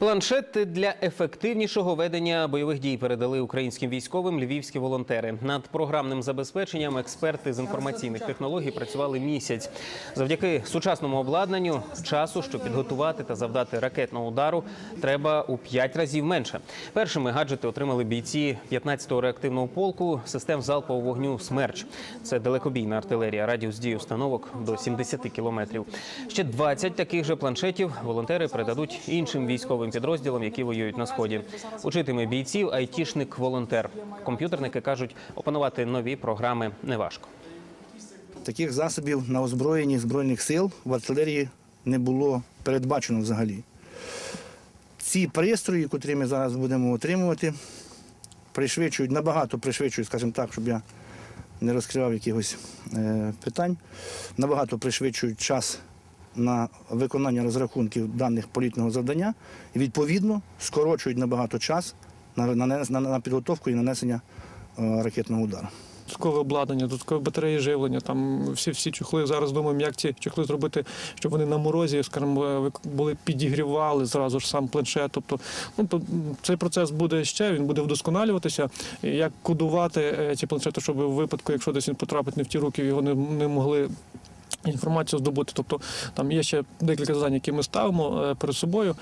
Планшети для ефективнішого ведення бойових дій передали українським військовим львівські волонтери. Над програмним забезпеченням експерти з інформаційних технологій працювали місяць. Завдяки сучасному обладнанню часу, щоб підготувати та завдати ракетного удару, треба у п'ять разів менше. Першими гаджети отримали бійці 15-го реактивного полку систем залпового вогню «Смерч». Це далекобійна артилерія, радіус дії установок до 70 кілометрів. Ще 20 таких же планшетів волонтери передадуть іншим військовим підрозділам, які воюють на сході. Учитиме бійців айтішник-волонтер. Комп'ютерники кажуть, опанувати нові програми неважко. Таких засобів на озброєнні Збройних сил в артилерії не було передбачено взагалі. Ці пристрої, котрі ми зараз будемо отримувати, пришвидшують, набагато пришвидшують, скажімо так, щоб я не розкривав якихось е, питань, набагато пришвидшують час на виконання розрахунків даних політного завдання і відповідно скорочують набагато час на, підготовку і нанесення е, ракетного удару. Додаткове обладнання, додаткові батареї живлення. Там всі всі чохли. Зараз думаємо, як ці чохли зробити, щоб вони на морозі, скажімо, вик- були підігрівали зразу ж сам планшет. Тобто, ну то цей процес буде ще, він буде вдосконалюватися. Як кодувати е, ці планшети, щоб у випадку, якщо десь він потрапить не в ті руки, його не, не могли. Інформацію здобути, тобто там є ще декілька завдань, які ми ставимо е, перед собою.